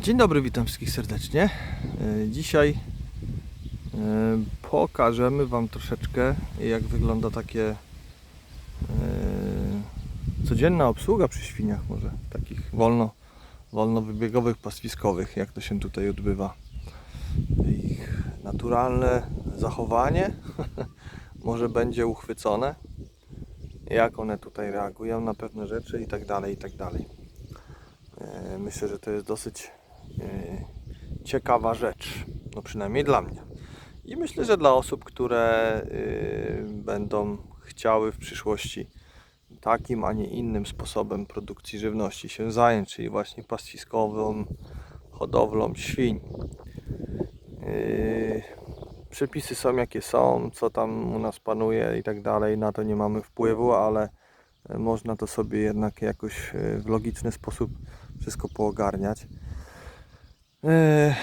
Dzień dobry, witam wszystkich serdecznie. E, Dzisiaj e, pokażemy Wam troszeczkę, jak wygląda takie e, codzienna obsługa przy świniach, może takich wolno, wolnowybiegowych, pastwiskowych, jak to się tutaj odbywa. Ich naturalne zachowanie może będzie uchwycone, jak one tutaj reagują na pewne rzeczy i tak dalej, i tak dalej. E, Myślę, że to jest dosyć e, ciekawa rzecz, no przynajmniej dla mnie. I myślę, że dla osób, które e, będą chciały w przyszłości takim, a nie innym sposobem produkcji żywności się zająć, czyli właśnie pastwiskową hodowlą świń. Yy, Przepisy są jakie są, co tam u nas panuje i tak dalej, na to nie mamy wpływu, ale e, można to sobie jednak jakoś w logiczny sposób wszystko poogarniać. E,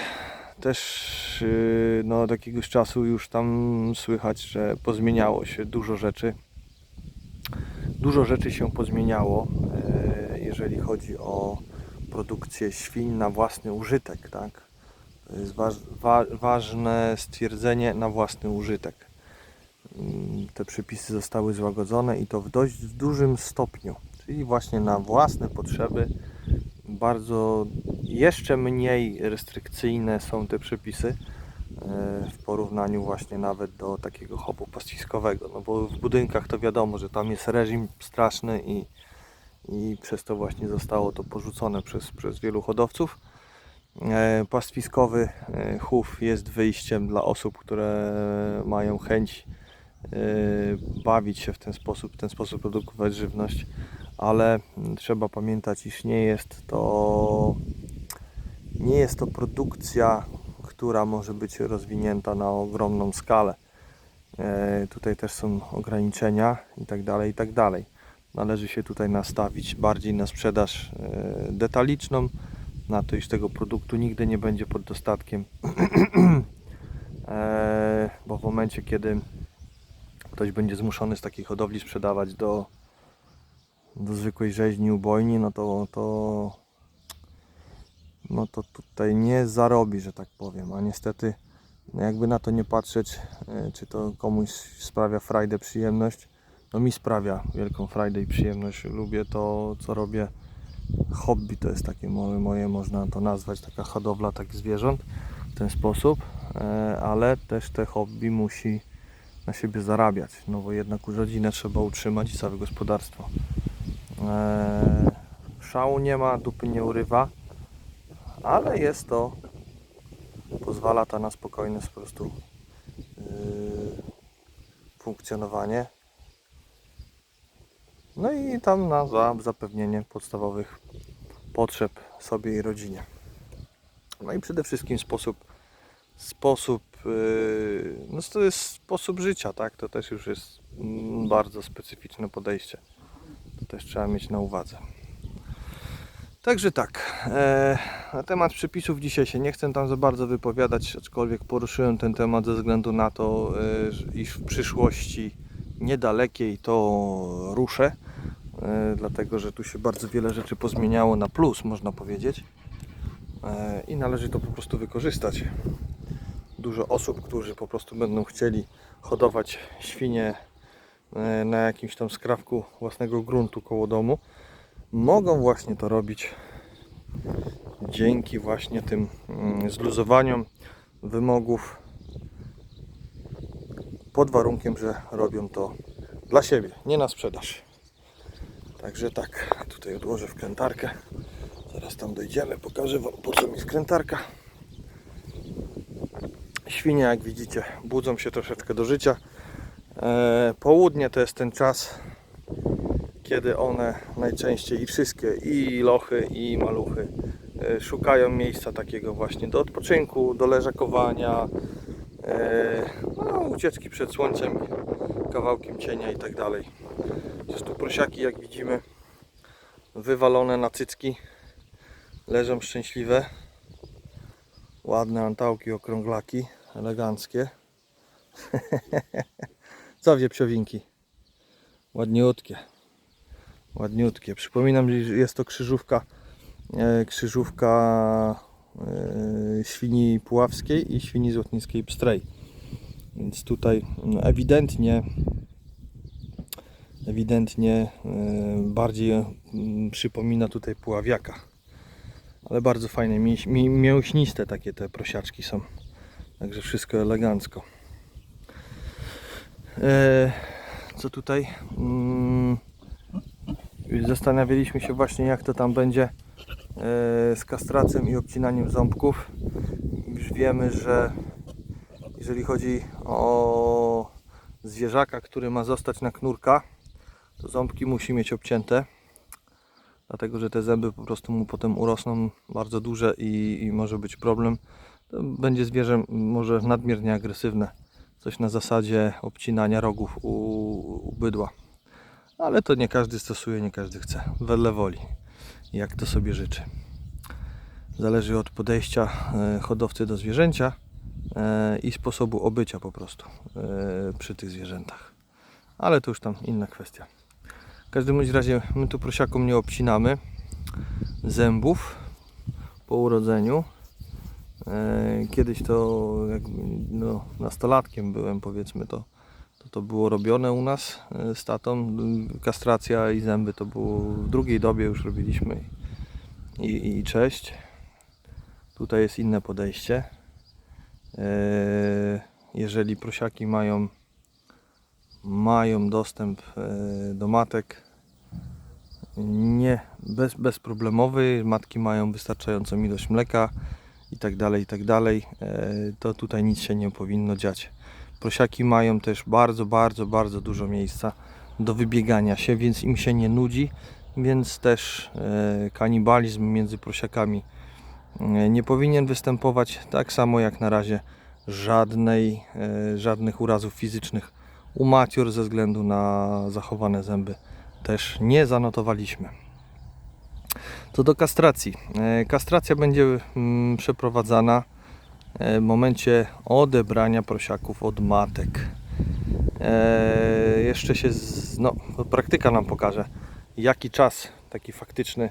Też e, no, od jakiegoś czasu już tam słychać, że pozmieniało się dużo rzeczy. Dużo rzeczy się pozmieniało, e, jeżeli chodzi o produkcję świń na własny użytek, tak? To jest waż, wa, ważne stwierdzenie na własny użytek. Mm, Te przepisy zostały złagodzone i to w dość dużym stopniu, czyli właśnie na własne potrzeby. Bardzo jeszcze mniej restrykcyjne są te przepisy e, w porównaniu właśnie nawet do takiego chowu pastwiskowego. No bo w budynkach to wiadomo, że tam jest reżim straszny i, i przez to właśnie zostało to porzucone przez, przez wielu hodowców. E, Pastwiskowy e, chów jest wyjściem dla osób, które mają chęć bawić się w ten sposób, w ten sposób produkować żywność, ale trzeba pamiętać, iż nie jest to nie jest to produkcja, która może być rozwinięta na ogromną skalę. E, Tutaj też są ograniczenia i tak dalej, i tak. Należy się tutaj nastawić bardziej na sprzedaż e, detaliczną, na to, iż tego produktu nigdy nie będzie pod dostatkiem. E, Bo w momencie, kiedy ktoś będzie zmuszony z takiej hodowli sprzedawać do, do zwykłej rzeźni ubojni, no to, to no to tutaj nie zarobi, że tak powiem, a niestety no jakby na to nie patrzeć, e, czy to komuś sprawia frajdę, przyjemność, no mi sprawia wielką frajdę i przyjemność, lubię to, co robię, hobby to jest takie moje, moje można to nazwać, taka hodowla takich zwierząt w ten sposób, e, ale też te hobby musi na siebie zarabiać, no bo jednak rodzinę trzeba utrzymać i całe gospodarstwo. E, Szału nie ma, dupy nie urywa, ale jest to, pozwala to na spokojne po prostu yy, funkcjonowanie. No i tam na za zapewnienie podstawowych potrzeb sobie i rodzinie. No i przede wszystkim sposób, sposób, yy, no to jest sposób życia, tak? To też już jest mm, bardzo specyficzne podejście. To też trzeba mieć na uwadze. Także tak, e, na temat przepisów dzisiaj się nie chcę tam za bardzo wypowiadać, aczkolwiek poruszyłem ten temat ze względu na to, e, iż w przyszłości niedalekiej to ruszę, e, dlatego że tu się bardzo wiele rzeczy pozmieniało na plus, można powiedzieć, i należy to po prostu wykorzystać. Dużo osób, którzy po prostu będą chcieli hodować świnie na jakimś tam skrawku własnego gruntu koło domu, mogą właśnie to robić dzięki właśnie tym mm, zluzowaniom wymogów pod warunkiem, że robią to dla siebie, nie na sprzedaż. Także tak, tutaj odłożę wkrętarkę. Zaraz tam dojdziemy, pokażę Wam po co mi skrętarka. Świnie, jak widzicie, budzą się troszeczkę do życia. E, południe to jest ten czas, kiedy one najczęściej i wszystkie, i lochy, i maluchy, e, szukają miejsca takiego właśnie do odpoczynku, do leżakowania, e, no, ucieczki przed słońcem, kawałkiem cienia i tak dalej. Jest tu prosiaki, jak widzimy, wywalone na cycki, leżą szczęśliwe, ładne antałki, okrąglaki, eleganckie. Co wie psiowinki? Ładniutkie ładniutkie. Przypominam, że jest to krzyżówka e, krzyżówka e, świni puławskiej i świni złotnickiej pstrej. Więc tutaj mm, ewidentnie ewidentnie e, bardziej mm, przypomina tutaj puławiaka. Ale bardzo fajne, mięś- mi- mięśniste takie te prosiaczki są. Także wszystko elegancko. E, co tutaj? Mm, Zastanawialiśmy się właśnie jak to tam będzie e, z kastracją i obcinaniem ząbków. Już wiemy, że jeżeli chodzi o zwierzaka, który ma zostać na knurka, to ząbki musi mieć obcięte. Dlatego, że te zęby po prostu mu potem urosną bardzo duże i, i może być problem. Będzie zwierzę może nadmiernie agresywne. Coś na zasadzie obcinania rogów u, u bydła. Ale to nie każdy stosuje, nie każdy chce. Wedle woli, jak to sobie życzy. Zależy od podejścia e, hodowcy do zwierzęcia e, i sposobu obycia po prostu e, przy tych zwierzętach. Ale to już tam inna kwestia. W każdym razie my tu prosiakom nie obcinamy zębów po urodzeniu. E, Kiedyś to jak no, nastolatkiem byłem powiedzmy to, to to było robione u nas e, z tatą. Kastracja i zęby to było w drugiej dobie już robiliśmy i, i, i cześć. Tutaj jest inne podejście. E, Jeżeli prosiaki mają mają dostęp do matek nie bez, bezproblemowy, matki mają wystarczającą ilość mleka i tak dalej, i tak dalej, e, to tutaj nic się nie powinno dziać. Prosiaki mają też bardzo, bardzo, bardzo dużo miejsca do wybiegania się, więc im się nie nudzi, więc też e, kanibalizm między prosiakami e, nie powinien występować, tak samo jak na razie żadnej, żadnych urazów fizycznych u macior ze względu na zachowane zęby też nie zanotowaliśmy. Co do kastracji. E, Kastracja będzie mm, przeprowadzana e, w momencie odebrania prosiaków od matek. E, Jeszcze się, z, no, praktyka nam pokaże, jaki czas taki faktyczny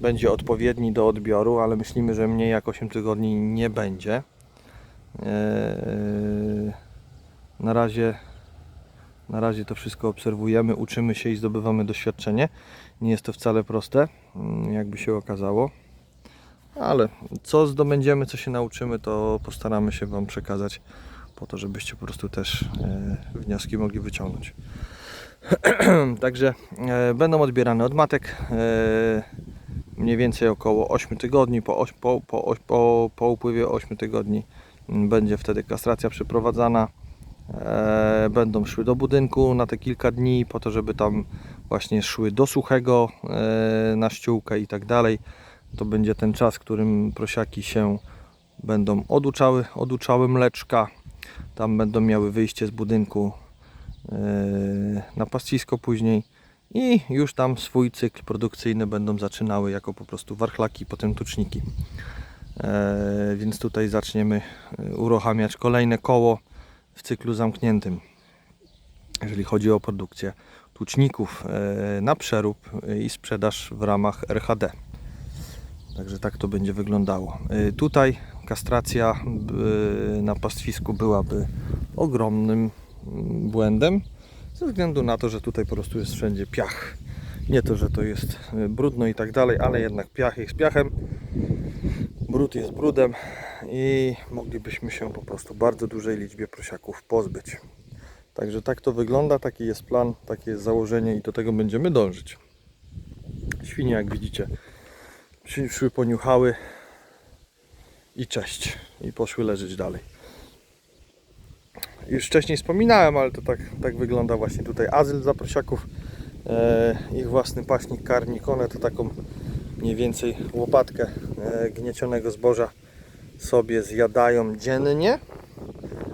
będzie odpowiedni do odbioru, ale myślimy, że mniej jak 8 tygodni nie będzie. Na razie na razie to wszystko obserwujemy, uczymy się i zdobywamy doświadczenie. Nie jest to wcale proste, mm, jakby się okazało. Ale co zdobędziemy, co się nauczymy, to postaramy się Wam przekazać, po to, żebyście po prostu też e, wnioski mogli wyciągnąć. Także e, będą odbierane od matek e, mniej więcej około 8 tygodni. Po, po, po, po, po upływie 8 tygodni mm, będzie wtedy kastracja przeprowadzana będą szły do budynku na te kilka dni, po to, żeby tam właśnie szły do suchego e, na ściółkę i tak dalej. To będzie ten czas, którym prosiaki się będą oduczały, oduczały mleczka. Tam będą miały wyjście z budynku e, na pastwisko później i już tam swój cykl produkcyjny będą zaczynały jako po prostu warchlaki, potem tuczniki. E, więc tutaj zaczniemy e, uruchamiać kolejne koło w cyklu zamkniętym, jeżeli chodzi o produkcję tuczników e, na przerób i sprzedaż w ramach RHD. Także tak to będzie wyglądało. E, Tutaj kastracja e, na pastwisku byłaby ogromnym mm, błędem, ze względu na to, że tutaj po prostu jest wszędzie piach. Nie to, że to jest e, brudno i tak dalej, ale jednak piach jest piachem, brud jest brudem i moglibyśmy się po prostu bardzo dużej liczbie prosiaków pozbyć. Także tak to wygląda, taki jest plan, takie jest założenie i do tego będziemy dążyć. Świnie, jak widzicie, przyszły, poniuchały i cześć. I poszły leżeć dalej. Już wcześniej wspominałem, ale to tak, tak wygląda właśnie tutaj azyl dla prosiaków. E, ich własny paśnik, karnik. One to taką mniej więcej łopatkę e, gniecionego zboża sobie zjadają dziennie,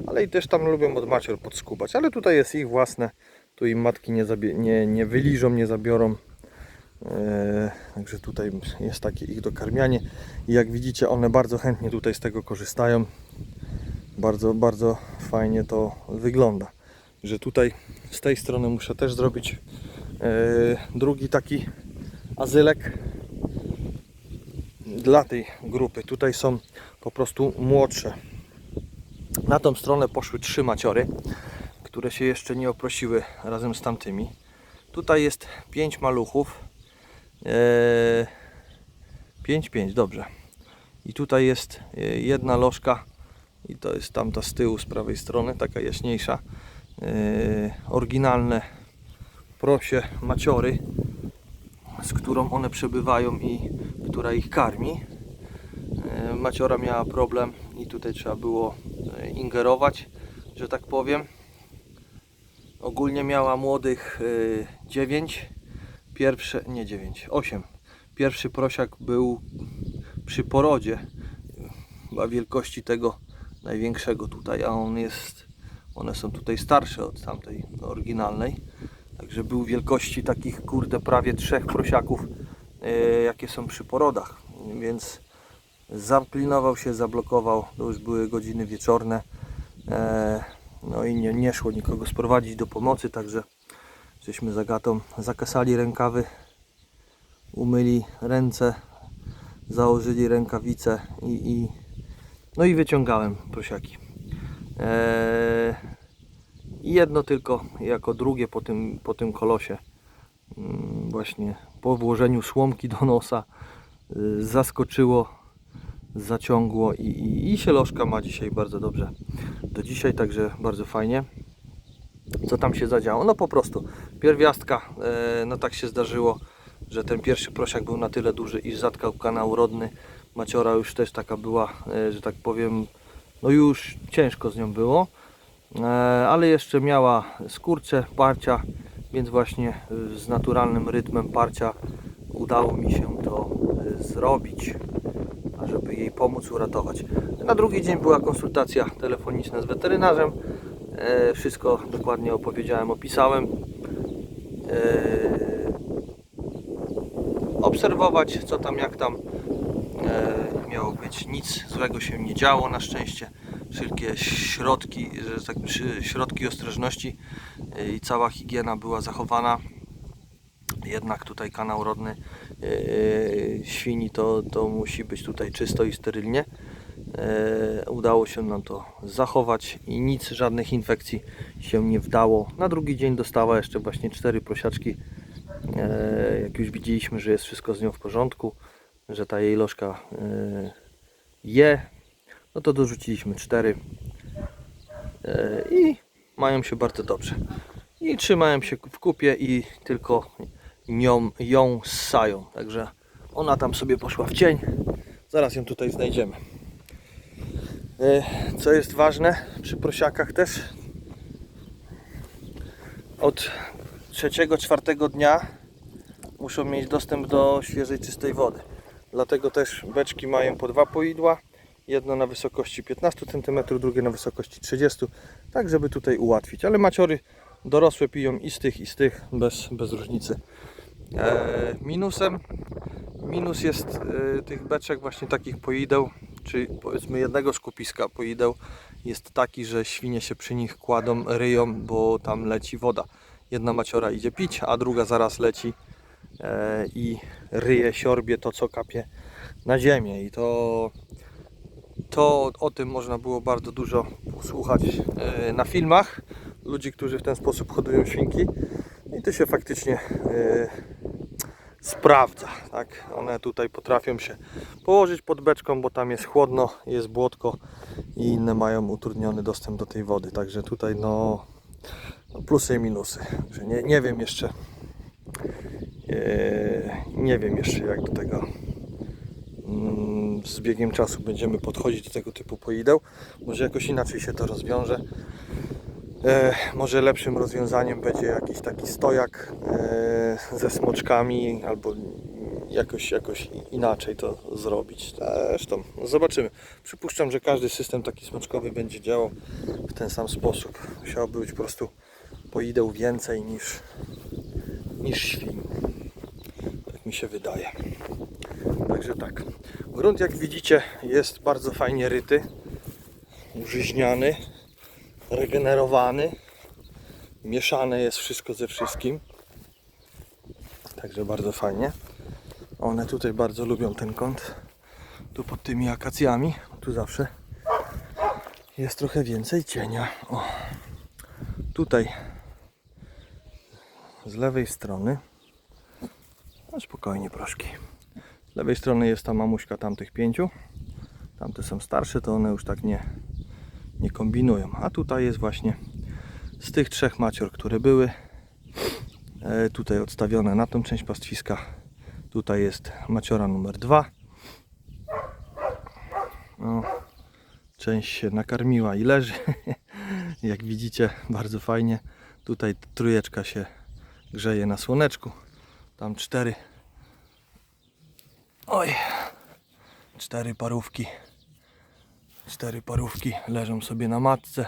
ale i też tam lubią od macior podskubać, ale tutaj jest ich własne, tu im matki nie, nie, nie wyliżą, nie zabiorą. E, Także tutaj jest takie ich dokarmianie i jak widzicie one bardzo chętnie tutaj z tego korzystają. Bardzo, bardzo fajnie to wygląda. Że tutaj z tej strony muszę też zrobić e, drugi taki azylek dla tej grupy. Tutaj są po prostu młodsze. Na tą stronę poszły trzy maciory, które się jeszcze nie oprosiły razem z tamtymi. Tutaj jest pięć maluchów. Eee, 5-5, dobrze. I tutaj jest e, jedna lożka i to jest tamta z tyłu, z prawej strony, taka jaśniejsza. E, oryginalne prosie maciory, z którą one przebywają i która ich karmi. E, Maciora miała problem i tutaj trzeba było e, ingerować, że tak powiem. Ogólnie miała młodych 9, pierwsze, nie 9, 8. Pierwszy prosiak był przy porodzie, chyba wielkości tego największego tutaj, a on jest, one są tutaj starsze od tamtej oryginalnej. Także był wielkości takich, kurde, prawie trzech prosiaków, e, jakie są przy porodach. Więc zaklinował się, zablokował, to już były godziny wieczorne. E, no i nie, nie szło nikogo sprowadzić do pomocy, także żeśmy z Agatą zakasali rękawy, umyli ręce, założyli rękawice i, i no i wyciągałem prosiaki. Eee, jedno tylko jako drugie po tym, po tym kolosie. Mm, Właśnie po włożeniu słomki do nosa y, zaskoczyło, zaciągło i, i, i sieloszka ma dzisiaj bardzo dobrze do dzisiaj, także bardzo fajnie. Co tam się zadziało? No po prostu pierwiastka, e, no tak się zdarzyło, że ten pierwszy prosiak był na tyle duży, iż zatkał kanał rodny. Maciora już też taka była, e, że tak powiem, no już ciężko z nią było, e, ale jeszcze miała skurcze, parcia, więc właśnie e, z naturalnym rytmem parcia udało mi się to e, zrobić, żeby jej pomóc uratować. Na drugi dzień była konsultacja telefoniczna z weterynarzem. E, Wszystko dokładnie opowiedziałem, opisałem. E, obserwować co tam jak tam e, miało być. Nic złego się nie działo na szczęście. Wszelkie środki, że tak, środki ostrożności i cała higiena była zachowana. Jednak tutaj kanał rodny e, świni to, to musi być tutaj czysto i sterylnie. E, udało się nam to zachować i nic, żadnych infekcji się nie wdało. Na drugi dzień dostała jeszcze właśnie cztery prosiaczki E, jak już widzieliśmy, że jest wszystko z nią w porządku, że ta jej lożka e, je, no to dorzuciliśmy cztery E, i mają się bardzo dobrze. I trzymają się w kupie i tylko nią, ją ssają. Także ona tam sobie poszła w cień. Zaraz ją tutaj znajdziemy. E, Co jest ważne przy prosiakach też, od trzeciego, czwartego dnia muszą mieć dostęp do świeżej, czystej wody. Dlatego też beczki mają po dwa poidła. Jedno na wysokości 15 cm, drugie na wysokości 30 tak żeby tutaj ułatwić. Ale maciory dorosłe piją i z tych, i z tych, bez, bez różnicy. E, minusem, minus jest e, tych beczek właśnie takich poideł, czy powiedzmy jednego skupiska poideł jest taki, że świnie się przy nich kładą, ryją, bo tam leci woda. Jedna maciora idzie pić, a druga zaraz leci e, i ryje, siorbie to, co kapie na ziemię. I to, to o tym można było bardzo dużo słuchać e, na filmach ludzi, którzy w ten sposób hodują świnki. I to się faktycznie e, sprawdza. Tak? One tutaj potrafią się położyć pod beczką, bo tam jest chłodno, jest błotko i inne mają utrudniony dostęp do tej wody. Także tutaj no, no plusy i minusy. Że nie, nie wiem jeszcze. e, nie wiem jeszcze jak do tego mm, z biegiem czasu będziemy podchodzić do tego typu poideł. Może jakoś inaczej się to rozwiąże. E, może lepszym rozwiązaniem będzie jakiś taki stojak e, ze smoczkami albo jakoś, jakoś inaczej to zrobić. Zresztą zobaczymy. Przypuszczam, że każdy system taki smoczkowy będzie działał w ten sam sposób. Musiałoby być po prostu poideł więcej niż, niż świn. Tak mi się wydaje. Także tak. Grunt jak widzicie jest bardzo fajnie ryty, użyźniany regenerowany. Mieszane jest wszystko ze wszystkim. Także bardzo fajnie. One tutaj bardzo lubią ten kąt. Tu pod tymi akacjami, tu zawsze jest trochę więcej cienia. O. Tutaj z lewej strony, no spokojnie proszki. Z lewej strony jest ta mamuśka tamtych pięciu. Tamte są starsze, to one już tak nie, nie kombinują. A tutaj jest właśnie z tych trzech macior, które były e, tutaj odstawione na tą część pastwiska. Tutaj jest maciora numer dwa. No, część się nakarmiła i leży. Jak widzicie, bardzo fajnie. Tutaj trójeczka się grzeje na słoneczku. Tam cztery. Oj, cztery parówki. Cztery parówki leżą sobie na matce.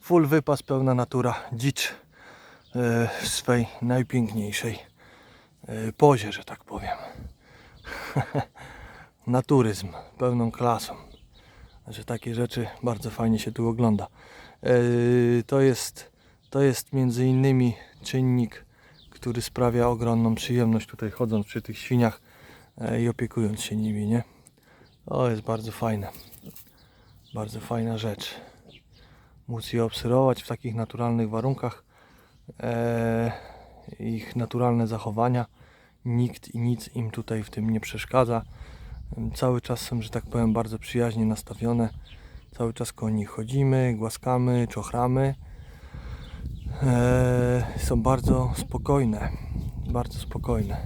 Full wypas, pełna natura, dzicz e, w swej najpiękniejszej e, pozie, że tak powiem. Naturyzm, pełną klasą. Że takie rzeczy bardzo fajnie się tu ogląda. E, to, jest, to jest między innymi czynnik, który sprawia ogromną przyjemność tutaj chodząc przy tych świniach e, i opiekując się nimi, nie? To jest bardzo fajne. Bardzo fajna rzecz. Móc je obserwować w takich naturalnych warunkach. E, ich naturalne zachowania. Nikt i nic im tutaj w tym nie przeszkadza. Cały czas są, że tak powiem, bardzo przyjaźnie nastawione. Cały czas koło nich chodzimy, głaskamy, czochramy. E, są bardzo spokojne. Bardzo spokojne.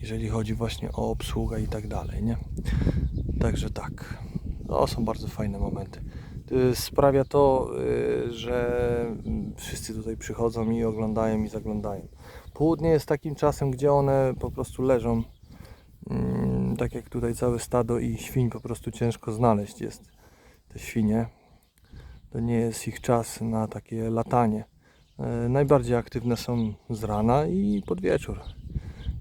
Jeżeli chodzi właśnie o obsługę i tak dalej, nie? Także tak. No, są bardzo fajne momenty. Sprawia to, y, że mm, wszyscy tutaj przychodzą i oglądają i zaglądają. Południe jest takim czasem, gdzie one po prostu leżą. Mm, Tak jak tutaj całe stado i świń po prostu ciężko znaleźć jest te świnie. To nie jest ich czas na takie latanie. E, Najbardziej aktywne są z rana i pod wieczór.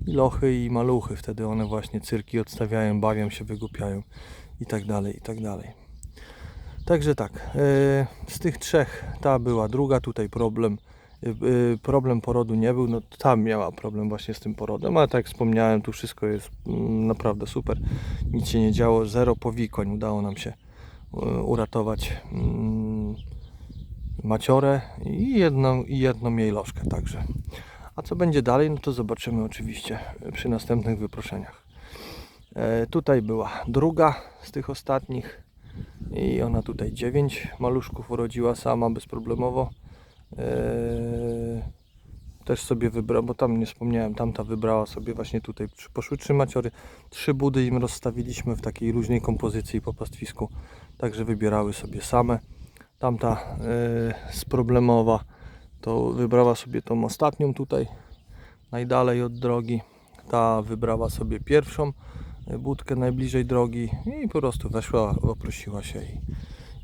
I lochy i maluchy, wtedy one właśnie cyrki odstawiają, bawią się, wygłupiają i tak dalej, i tak dalej. Także tak, e, z tych trzech ta była druga, tutaj problem. e, e, Problem porodu nie był, no tam miała problem właśnie z tym porodem, ale tak jak wspomniałem, tu wszystko jest mm, naprawdę super. Nic się nie działo, zero powikłań, udało nam się uratować mm, maciorę i jedną, i jedną jej lożkę także. A co będzie dalej, no to zobaczymy oczywiście przy następnych wyproszeniach. E, tutaj była druga z tych ostatnich i ona tutaj 9 maluszków urodziła sama bezproblemowo. E, też sobie wybrała, bo tam nie wspomniałem, tamta wybrała sobie właśnie tutaj, poszły trzy maciory, trzy budy im rozstawiliśmy w takiej luźnej kompozycji po pastwisku, także wybierały sobie same. Tamta e, z problemowa to wybrała sobie tą ostatnią tutaj, najdalej od drogi. Ta wybrała sobie pierwszą e, budkę najbliżej drogi i po prostu weszła, oprosiła się i,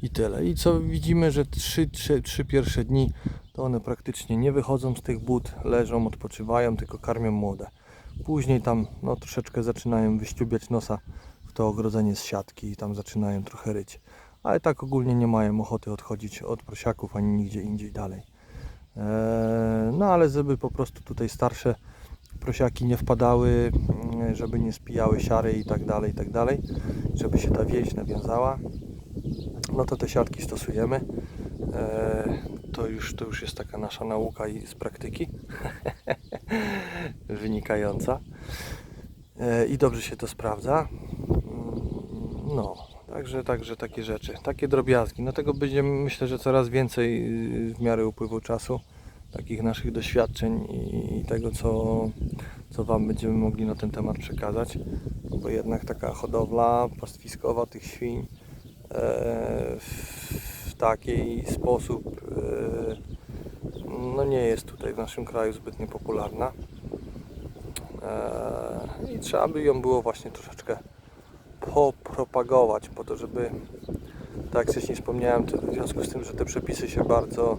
i tyle. I co widzimy, że trzy, trzy, trzy pierwsze dni to one praktycznie nie wychodzą z tych bud, leżą, odpoczywają, tylko karmią młode. Później tam no, troszeczkę zaczynają wyściubiać nosa w to ogrodzenie z siatki i tam zaczynają trochę ryć. Ale tak ogólnie nie mają ochoty odchodzić od prosiaków ani nigdzie indziej dalej. Eee, No ale żeby po prostu tutaj starsze prosiaki nie wpadały, mm, żeby nie spijały siary i tak dalej, i tak dalej, żeby się ta więź nawiązała, no to te siatki stosujemy. Eee, To już, to już jest taka nasza nauka i z praktyki wynikająca. Eee, I dobrze się to sprawdza. Mm, No, także, także takie rzeczy, takie drobiazgi. No tego będziemy myślę, że coraz więcej yy, w miarę upływu czasu takich naszych doświadczeń i, tego, co, co Wam będziemy mogli na ten temat przekazać. No bo jednak taka hodowla pastwiskowa tych świń e, w taki sposób e, no nie jest tutaj w naszym kraju zbytnio popularna. E, I trzeba by ją było właśnie troszeczkę popropagować po to, żeby tak jak wcześniej wspomniałem, w związku z tym, że te przepisy się bardzo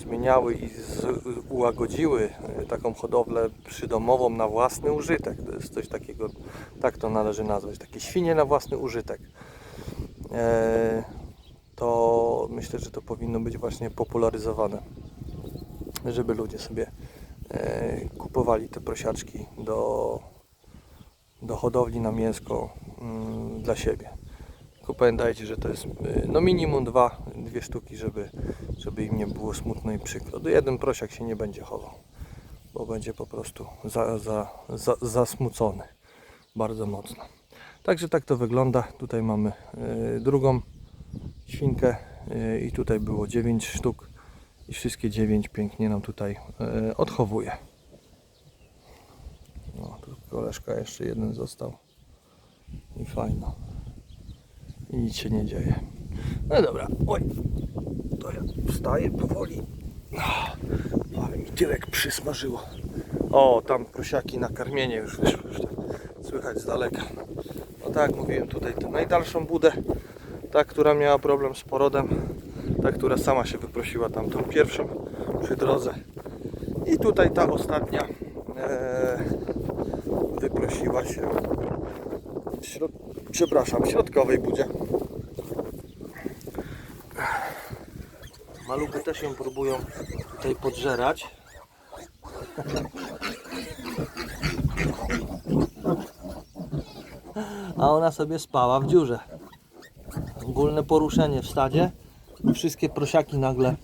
pozmieniały i z, ułagodziły taką hodowlę przydomową na własny użytek. To jest coś takiego, tak to należy nazwać, takie świnie na własny użytek. E, to myślę, że to powinno być właśnie popularyzowane, żeby ludzie sobie e, kupowali te prosiaczki do, do hodowli na mięsko mm, dla siebie. Tylko pamiętajcie, że to jest y, no minimum dwa, dwie sztuki, żeby, żeby im nie było smutno i przykro. Jeden prosiak się nie będzie chował, bo będzie po prostu za, za, za, zasmucony bardzo mocno. Także tak to wygląda. Tutaj mamy y, drugą świnkę y, i tutaj było 9 sztuk i wszystkie 9 pięknie nam tutaj odchowuje. No, tu koleżka jeszcze jeden został i fajno. I nic się nie dzieje. No dobra, oj, to ja wstaję powoli. Ah, Ale mi tyłek przysmażyło. O, tam prosiaki na karmienie już wyszły, już tak słychać z daleka. No tak mówiłem, tutaj tę najdalszą budę, ta, która miała problem z porodem, ta, która sama się wyprosiła tam tą pierwszą przy drodze. I tutaj ta ostatnia e, wyprosiła się w środ... przepraszam, środkowej budzie. Maluchy też ją próbują tutaj podżerać. A ona sobie spała w dziurze. Ogólne poruszenie w stadzie. Wszystkie prosiaki nagle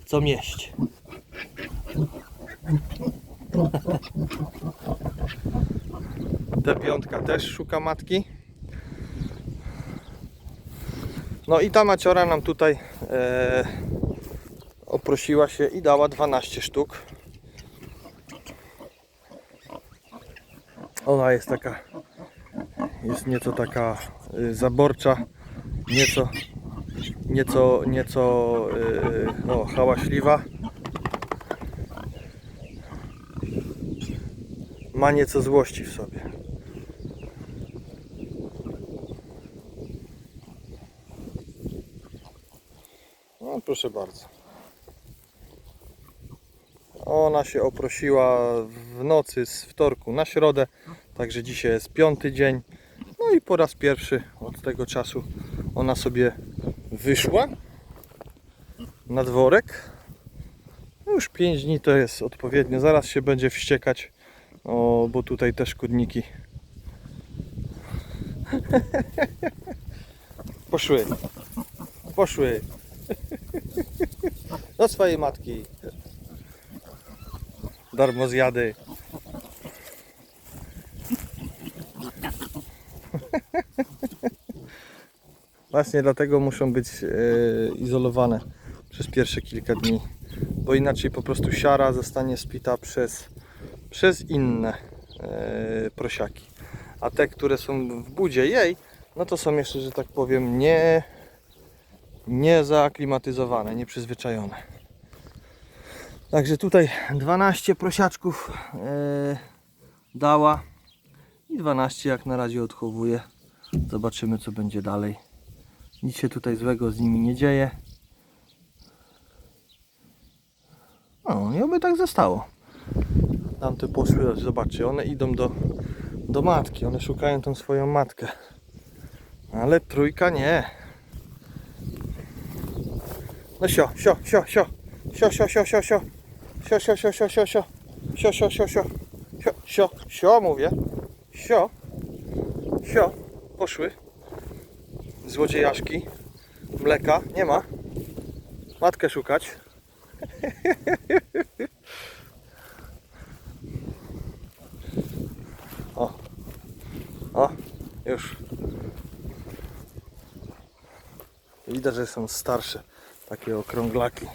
chcą jeść. Ta piątka też szuka matki. No i ta maciora nam tutaj e, oprosiła się i dała 12 sztuk. Ona jest taka, jest nieco taka y, zaborcza, nieco, nieco, nieco y, hałaśliwa. Ma nieco złości w sobie. Proszę bardzo. Ona się oprosiła w nocy z wtorku na środę, także dzisiaj jest piąty dzień. No i po raz pierwszy od tego czasu ona sobie wyszła na dworek. No Już 5 dni to jest odpowiednio. Zaraz się będzie wściekać, o, bo tutaj te szkodniki poszły. Poszły. Do swojej matki. Darmo zjady. Właśnie dlatego muszą być e, izolowane przez pierwsze kilka dni, bo inaczej po prostu siara zostanie spita przez, przez inne e, prosiaki. A te, które są w budzie jej, no to są jeszcze, że tak powiem, nie, nie zaaklimatyzowane, nieprzyzwyczajone. Także tutaj 12 prosiaczków e, dała i 12 jak na razie odchowuje. Zobaczymy co będzie dalej. Nic się tutaj złego z nimi nie dzieje. No i oby tak zostało. Tamte poszły, zobaczcie, one idą do, do matki, one szukają tą swoją matkę. Ale trójka nie. No sio, sio, sio, sio, Sio, sio, sio, sio, sio. Sio, sio, sio, sio, sio, sio. Sio, sio, sio, sio. Sio, sio, sio mówię. Sio. Sio. Poszły. Złodziejaszki. Mleka. Nie ma. Matkę szukać. O. O. Już. Widać, że są starsze takie okrąglaki.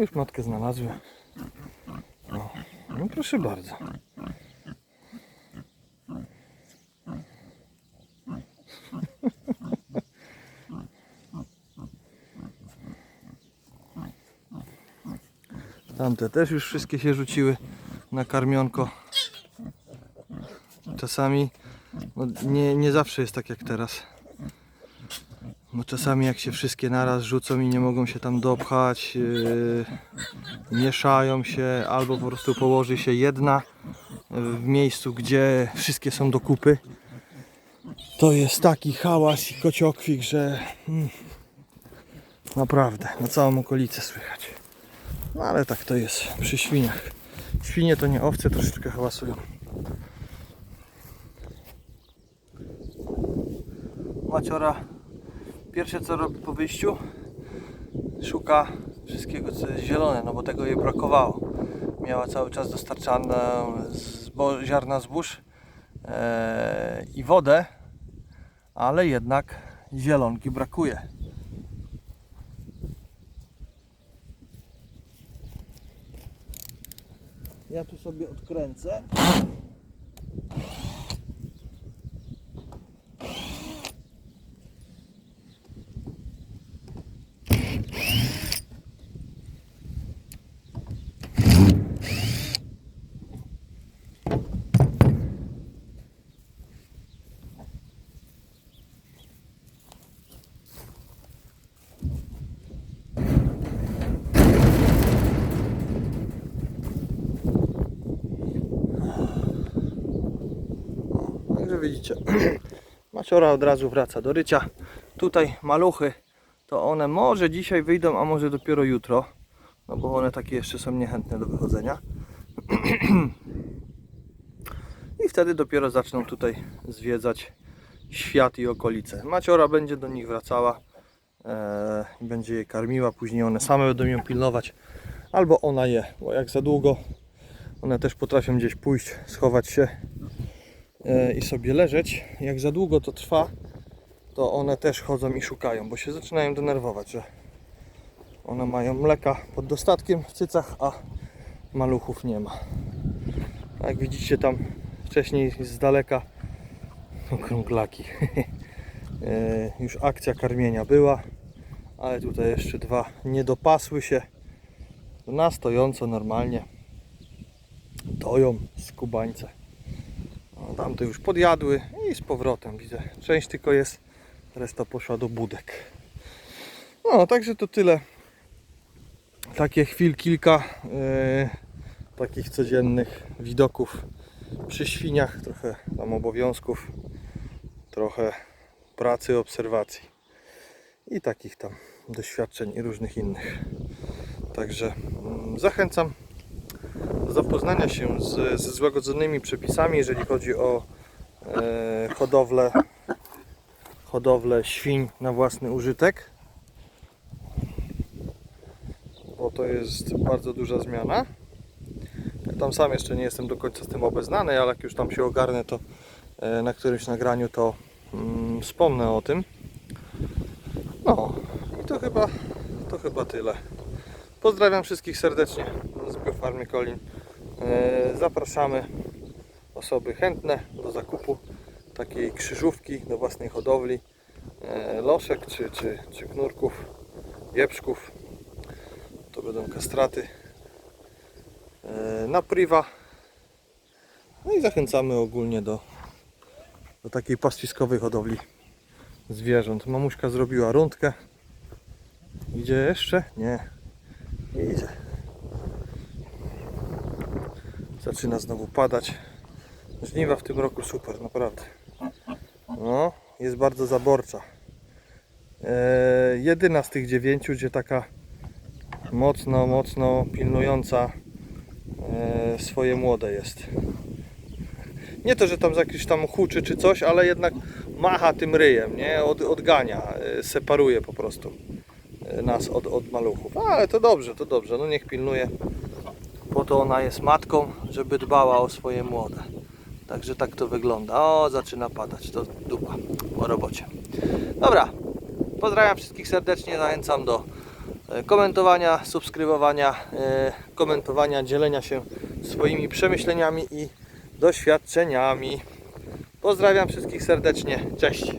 Już matkę znalazły. No, no proszę bardzo. Tamte też już wszystkie się rzuciły na karmionko. Czasami no, nie, nie zawsze jest tak jak teraz. Bo czasami jak się wszystkie naraz rzucą i nie mogą się tam dopchać, yy, mieszają się, albo po prostu położy się jedna w miejscu, gdzie wszystkie są do kupy. To jest taki hałas i kociokwik, że mm, naprawdę na całą okolicę słychać. No ale tak to jest przy świniach. Świnie to nie owce, troszeczkę hałasują. Maciora pierwsze co robi po wyjściu szuka wszystkiego co jest zielone, no bo tego jej brakowało. Miała cały czas dostarczane zbo- ziarna zbóż e, i wodę, ale jednak zielonki brakuje. Ja tu sobie odkręcę. Widzicie, maciora od razu wraca do rycia. Tutaj maluchy, to one może dzisiaj wyjdą, a może dopiero jutro. No bo one takie jeszcze są niechętne do wychodzenia. I wtedy dopiero zaczną tutaj zwiedzać świat i okolice. Maciora będzie do nich wracała e, będzie je karmiła. Później one same będą ją pilnować. Albo ona je, bo jak za długo one też potrafią gdzieś pójść, schować się i sobie leżeć. Jak za długo to trwa, to one też chodzą i szukają, bo się zaczynają denerwować, że one mają mleka pod dostatkiem w cycach, a maluchów nie ma. Jak widzicie tam wcześniej z daleka okrąglaki. E, Już akcja karmienia była, ale tutaj jeszcze dwa nie dopasły się. Na stojąco normalnie toją skubańce. No, tamte już podjadły i z powrotem widzę. Część tylko jest, reszta poszła do budek. No, także to tyle. Takie chwil kilka e, takich codziennych widoków przy świniach, trochę tam obowiązków, trochę pracy, obserwacji i takich tam doświadczeń i różnych innych. Także mm, zachęcam zapoznania się z, ze złagodzonymi przepisami, jeżeli chodzi o e, hodowlę, hodowlę świń na własny użytek. Bo to jest bardzo duża zmiana. Ja tam sam jeszcze nie jestem do końca z tym obeznany, ale jak już tam się ogarnę, to e, na którymś nagraniu to mm, wspomnę o tym. No i to chyba, to chyba tyle. Pozdrawiam wszystkich serdecznie z Biofarmy Kolin. E, Zapraszamy osoby chętne do zakupu takiej krzyżówki do własnej hodowli e, loszek czy, czy, czy knurków, wieprzków. To będą kastraty e, na priwa. No i zachęcamy ogólnie do, do takiej pastwiskowej hodowli zwierząt. Mamuśka zrobiła rundkę. Idzie jeszcze? Nie. Idzie. Zaczyna znowu padać. Żniwa w tym roku super, naprawdę. No, jest bardzo zaborcza. E, jedyna z tych dziewięciu, gdzie taka mocno, mocno pilnująca e, swoje młode jest. Nie to, że tam jakiś tam huczy czy coś, ale jednak macha tym ryjem, nie? Od, odgania, e, separuje po prostu e, nas od, od maluchów. Ale to dobrze, to dobrze, no niech pilnuje. To ona jest matką, żeby dbała o swoje młode. Także tak to wygląda. O, zaczyna padać, to dupa po robocie. Dobra, pozdrawiam wszystkich serdecznie, zachęcam do e, komentowania, subskrybowania, e, komentowania, dzielenia się swoimi przemyśleniami i doświadczeniami. Pozdrawiam wszystkich serdecznie, cześć!